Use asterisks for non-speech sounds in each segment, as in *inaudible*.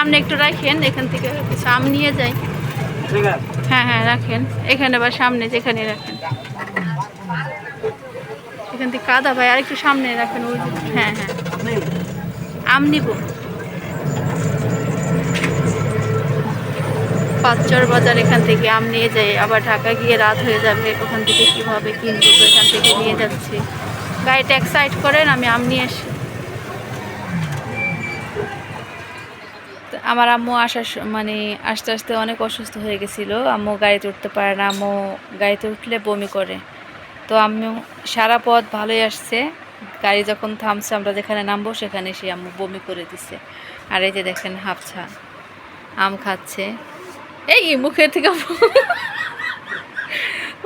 সামনে একটু রাখেন এখান থেকে কিছু আম নিয়ে যাই। হ্যাঁ হ্যাঁ রাখেন। এখানে বা সামনে যেখানে রাখেন। এখান থেকে কাদা ভাই আর একটু সামনে রাখেন ওই হ্যাঁ হ্যাঁ। আম নিব। পাঁচচর বাজার এখান থেকে আম নিয়ে যাই। আবার ঢাকা গিয়ে রাত হয়ে যাবে ওখান থেকে কীভাবে কিনবো এখান থেকে নিয়ে যাচ্ছি। গাড়িটা এক সাইড করেন আমি আম নিয়ে আসি। আমার আম্মু আসার মানে আস্তে আস্তে অনেক অসুস্থ হয়ে গেছিল। আম্মু গাড়িতে উঠতে পারে না, আম্মু গাড়িতে উঠলে বমি করে। তো আম্মু সারা পথ ভালোই আসছে। গাড়ি যখন থামছে, আমরা যেখানে নামবো সেখানে সে আম্মু বমি করে দিছে। আর এই যে দেখেন হাফছা, আম খাচ্ছে। এই মুখের থেকে *laughs*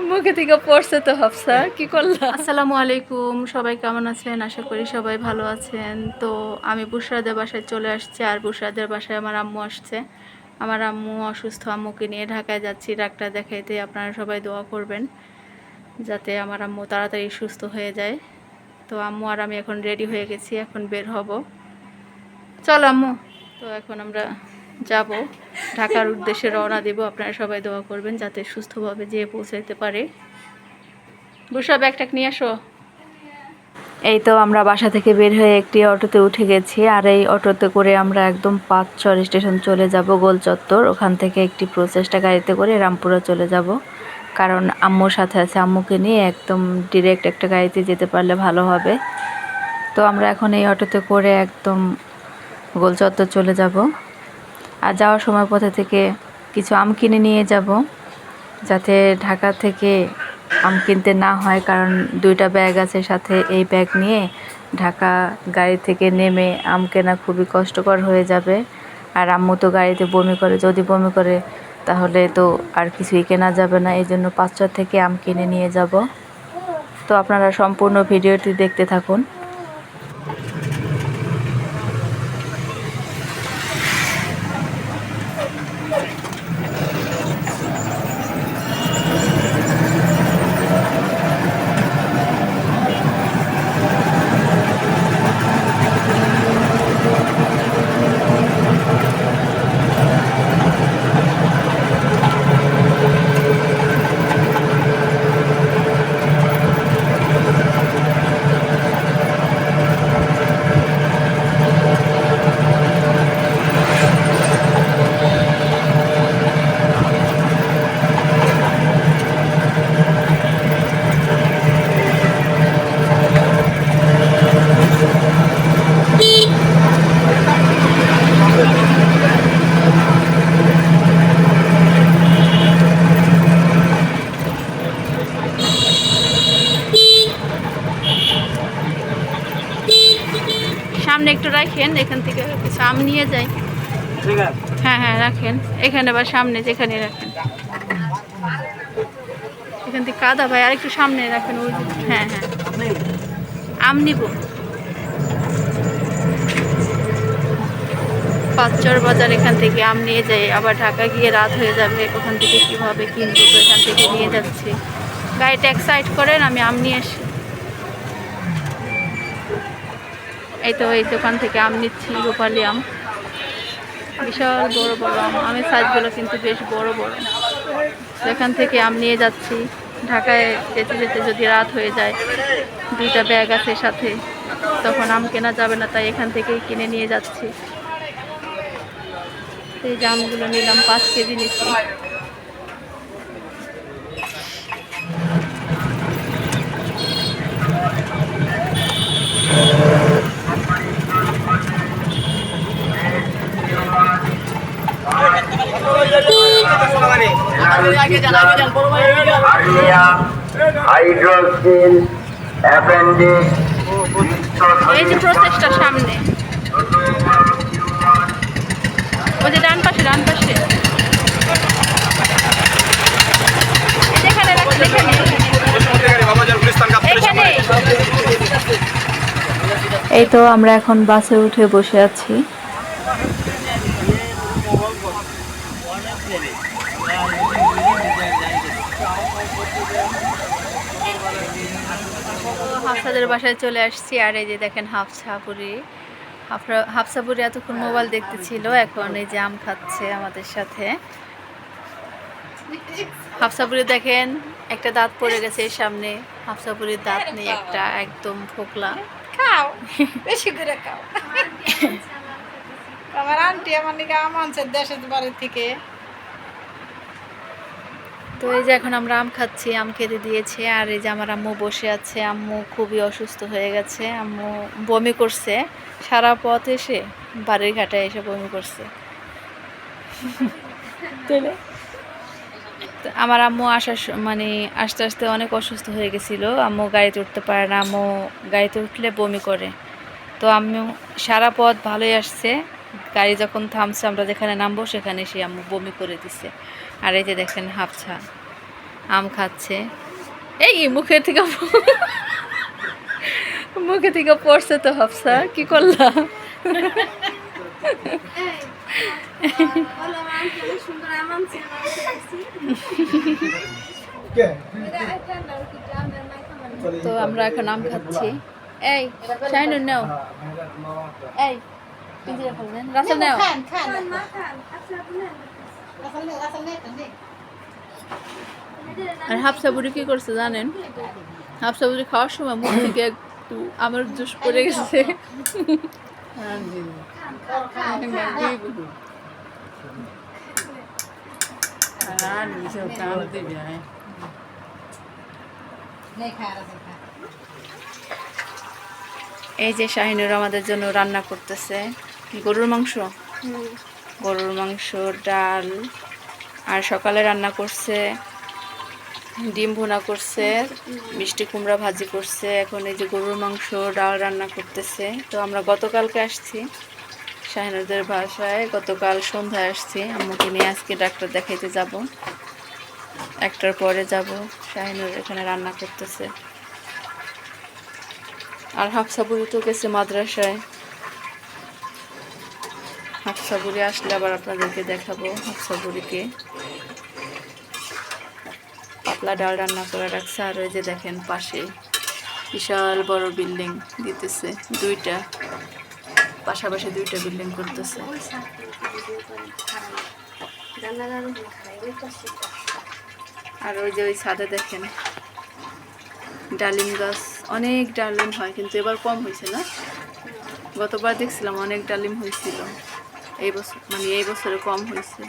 মুখে থেকে পড়ছে তো হাফসা, কি করলাম আসসালামু আলাইকুম, সবাই কেমন আছেন? আশা করি সবাই ভালো আছেন। তো আমি বুসরাদের বাসায় চলে আসছি, আর বুসরাদের বাসায় আমার আম্মু আসছে। আমার আম্মু অসুস্থ, আম্মুকে নিয়ে ঢাকায় যাচ্ছি। ডাক্তার দেখাইতে আপনারা সবাই দোয়া করবেন, যাতে আমার আম্মু তাড়াতাড়ি সুস্থ হয়ে যায়। তো আম্মু আর আমি এখন রেডি হয়ে গেছি, এখন বের হব। চল আম্মু। তো এখন আমরা যাব। ঢাকার উদ্দেশ্যে রওনা দেব। আপনারা সবাই দোয়া করবেন যাতে সুস্থভাবে যেয়ে পৌঁছাইতে পারে। বুসা ব্যাগটাক নিয়ে আসো। এই তো আমরা বাসা থেকে বের হয়ে একটি অটোতে উঠে গেছি, আর এই অটোতে করে আমরা একদম পাঁচচর স্টেশন চলে যাব, গোল চত্বর। ওখান থেকে একটি প্রচেষ্টা গাড়িতে করে রামপুরা চলে যাব। কারণ আম্মুর সাথে আছে, আম্মুকে নিয়ে একদম ডিরেক্ট একটা গাড়িতে যেতে পারলে ভালো হবে। তো আমরা এখন এই অটোতে করে একদম গোল চত্বর চলে যাব। আর যাওয়ার সময় পথে থেকে কিছু আম কিনে নিয়ে যাব, যাতে ঢাকা থেকে আম কিনতে না হয়, কারণ দুইটা ব্যাগ আছে সাথে এই ব্যাগ নিয়ে ঢাকা গাড়ি থেকে নেমে আম কেনা খুবই কষ্টকর হয়ে যাবে। আর আম্মু তো গাড়িতে বমি করে, যদি বমি করে, তাহলে তো আর কিছুই কেনা যাবে না। এই জন্য পাঁচটার থেকে আম কিনে নিয়ে যাব। তো আপনারা সম্পূর্ণ ভিডিওটি দেখতে থাকুন। সামনে একটু রাখেন এখান থেকে কিছু আম নিয়ে যাই। হ্যাঁ হ্যাঁ রাখেন। এখানে বা সামনে যেখানে রাখেন। এখান থেকে কাদা ভাই আর একটু সামনে রাখেন ওই হ্যাঁ হ্যাঁ। আম নিব। পাঁচচর বাজার এখান থেকে আম নিয়ে যাই আবার ঢাকা গিয়ে রাত হয়ে যাবে ওখান থেকে কীভাবে কিনবো এখান থেকে নিয়ে যাচ্ছি। গাড়িটা এক সাইড করেন আমি আম নিয়ে আসি। এই তো, এই দোকান থেকে আম নিচ্ছি, রূপালি আম। বিশাল বড় বড় আম। আমের সাইজগুলো কিন্তু বেশ বড় বড়। এখান থেকে আম নিয়ে যাচ্ছি, ঢাকায় যেতে যেতে যদি রাত হয়ে যায়, দুইটা ব্যাগ আছে সাথে, তখন আম কেনা যাবে না, তাই এখান থেকেই কিনে নিয়ে যাচ্ছি। এই যে আমগুলো নিলাম, পাঁচ কেজি নিচ্ছি। হার্নিয়া অ্যাপেন্ডিক্স এই যে প্রসেসটা সামনে। ওই যে ডান পাশে ডান পাশে। এই তো আমরা এখন বাসে উঠে বসে আছি। হাফসাদের বাসায় চলে আসছি আর এই যে দেখেন হাফসা পুরি হাফরা- হাফসাপুরি এতক্ষণ মোবাইল দেখতেছিল এখন এই যে আম খাচ্ছে আমাদের সাথে। হাফসাপুরি দেখেন একটা দাঁত পড়ে গেছে এর সামনে। হাফসাপুরির দাঁত নেই একটা একদম ফোকলা। খাও *laughs* বেশি করে খাও। আমার আন্টি আমার নাকি আম আনছে দেশের বাড়ি থেকে। তো এই যে এখন আমরা আম খাচ্ছি, আম খেতে দিয়েছে। আর এই যে আমার আম্মু বসে আছে, আম্মু খুবই অসুস্থ হয়ে গেছে। আম্মু বমি করছে। সারা পথ এসে বাড়ির ঘাটে এসে বমি করছে। *laughs* আমার আম্মু আসার মানে আস্তে আস্তে অনেক অসুস্থ হয়ে গেছিল। আম্মু গাড়িতে উঠতে পারে না। আম্মু গাড়িতে উঠলে বমি করে। তো আম্মু সারা পথ ভালোই আসছে। গাড়ি যখন থামছে আমরা যেখানে নামবো সেখানে সে আম্মু বমি করে দিছে আর এই যে দেখেন হাফছা আম খাচ্ছে এই মুখে থেকে মুখে থেকে পড়ছে তো হাফসা কি করলাম তো আমরা এখন আম খাচ্ছি এই শাইনুর নাও এই পিঞ্জিরা ফেলবেন রাসেল নাও খান খান আর হাফসা বুড়ি কি করছে জানেন হাফসা বুড়ি খাওয়ার সময় মুখ থেকে একটু আমার জুস পড়ে গেছে। এই যে শাহিনুর আমাদের জন্য রান্না করতেছে। গরুর মাংস? গরুর মাংস ডাল আর সকালে রান্না করছে ডিম ভুনা করছে মিষ্টি কুমড়া ভাজি করছে এখন এই যে গরুর মাংস ডাল রান্না করতেছে। তো আমরা গতকালকে আসছি শাহিনুরদের বাসায় গতকাল সন্ধ্যায় আসছি আম্মুকে নিয়ে আজকে ডাক্তার দেখাইতে যাব। একটার পরে যাব শাহিনুর এখানে রান্না করতেছে। আর হাফসাবুড়ি তো গেছে মাদ্রাসায়। হাফসাবুড়ি আসলে আবার আপনাদেরকে দেখাবো হাফসাবুড়িকে পাতলা ডাল রান্না করে রাখছে, আর ওই যে দেখেন পাশে বিশাল বড় বিল্ডিং দিতেছে, দুইটা, পাশাপাশি দুইটা বিল্ডিং করতেছে। আর ওই যে ওই ছাদে দেখেন ডালিম গাছ, অনেক ডালিম হয়, কিন্তু এবার কম হয়েছে না? গতবার দেখছিলাম অনেক ডালিম হয়েছিল। এই বছর মানে এই বছরে কম হয়েছে।